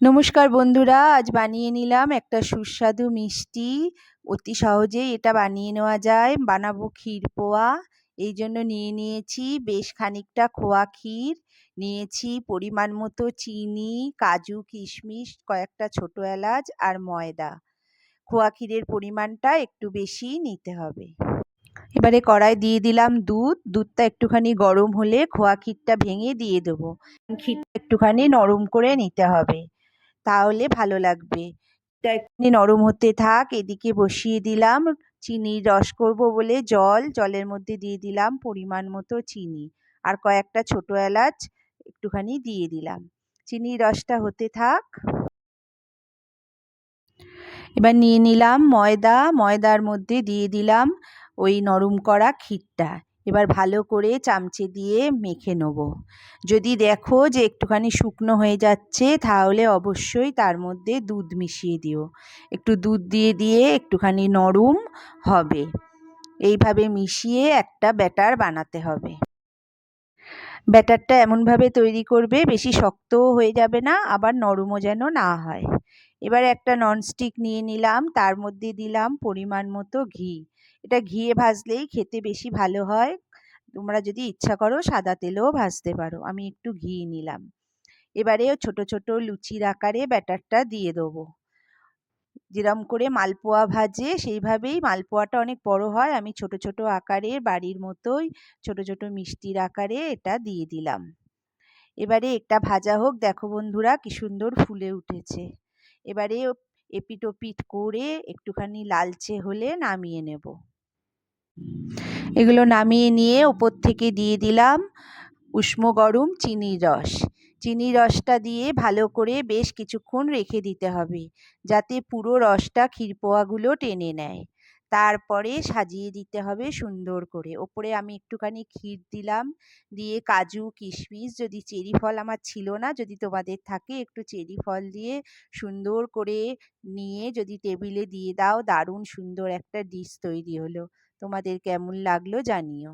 নমস্কার বন্ধুরা, আজ বানিয়ে নিলাম একটা সুস্বাদু মিষ্টি। অতি সহজেই এটা বানিয়ে নেওয়া যায়। বানাবো ক্ষীর পোয়া। এই জন্য নিয়ে নিয়েছি বেশ খানিকটা খোয়া ক্ষীর। নিয়েছি পরিমাণ মতো চিনি, কাজু, কিশমিশ, কয়েকটা ছোটো এলাচ আর ময়দা। খোয়া ক্ষীরের পরিমাণটা একটু বেশি নিতে হবে। এবারে কড়াই দিয়ে দিলাম দুধ। দুধটা একটুখানি গরম হলে খোয়া ক্ষীরটা ভেঙে দিয়ে দেবো। ক্ষীরটা একটুখানি নরম করে নিতে হবে। তাহলে ভালো লাগবে। এটা একটু নরম হতে থাক, এদিকে বসিয়ে দিলাম। চিনির রস করব বলে জল, জলের মধ্যে দিয়ে দিলাম পরিমাণ মতো চিনি। আর কয়েকটা ছোট এলাচ একটুখানি দিয়ে দিলাম। চিনির রসটা হতে থাক। এবার নিয়ে নিলাম ময়দা। ময়দার মধ্যে দিয়ে দিলাম ওই নরম করা ক্ষীরটা। এবার ভালো করে চামচে দিয়ে মেখে নেব। যদি দেখো যে একটুখানি শুকনো হয়ে যাচ্ছে, তাহলে অবশ্যই তার মধ্যে দুধ মিশিয়ে দিও। একটু দুধ দিয়ে দিয়ে একটুখানি নরম হবে। এইভাবে মিশিয়ে একটা ব্যাটার বানাতে হবে। ব্যাটারটা এমনভাবে তৈরি করবে, বেশি শক্তও হয়ে যাবে না, আবার নরমও যেন না হয়। এবার একটা ননস্টিক নিয়ে নিলাম, তার মধ্যে দিলাম পরিমাণ মতো ঘি। এটা ঘিয়ে ভাজলেই খেতে বেশি ভালো হয়। তোমরা যদি ইচ্ছা করো সাদা তেলেও ভাজতে পারো। আমি একটু ঘি নিলাম। এবারে ছোট ছোট লুচির আকারে ব্যাটারটা দিয়ে দেবো। যেরম করে মালপোয়া ভাজে, সেইভাবেই মালপোয়াটা অনেক বড় হয়। আমি ছোট ছোট আকারে, বাড়ির মতোই ছোট ছোট মিষ্টির আকারে এটা দিয়ে দিলাম। এবারে একটা ভাজা হোক। দেখো বন্ধুরা, কি সুন্দর ফুলে উঠেছে। এবারে এপিট ওপিট করে একটুখানি লালচে হলে নামিয়ে নেব। এগুলো নামিয়ে নিয়ে ওপর থেকে দিয়ে দিলাম উষ্ণ গরম চিনির রস। চিনি রসটা দিয়ে ভালো করে বেশ কিছুক্ষণ রেখে দিতে হবে যাতে পুরো রসটা ক্ষীরপোয়াগুলো টেনে নেয়। তারপরে সাজিয়ে দিতে হবে সুন্দর করে। ওপরে আমি একটুখানি ক্ষীর দিলাম, দিয়ে কাজু, কিশমিশ, যদি চেরি ফল আমার ছিল না, যদি তোমাদের থাকে, একটু চেরি ফল দিয়ে সুন্দর করে নিয়ে যদি টেবিলে দিয়ে দাও, দারুণ সুন্দর একটা ডিশ তৈরি হলো। তোমাদের কেমন লাগল জানিও।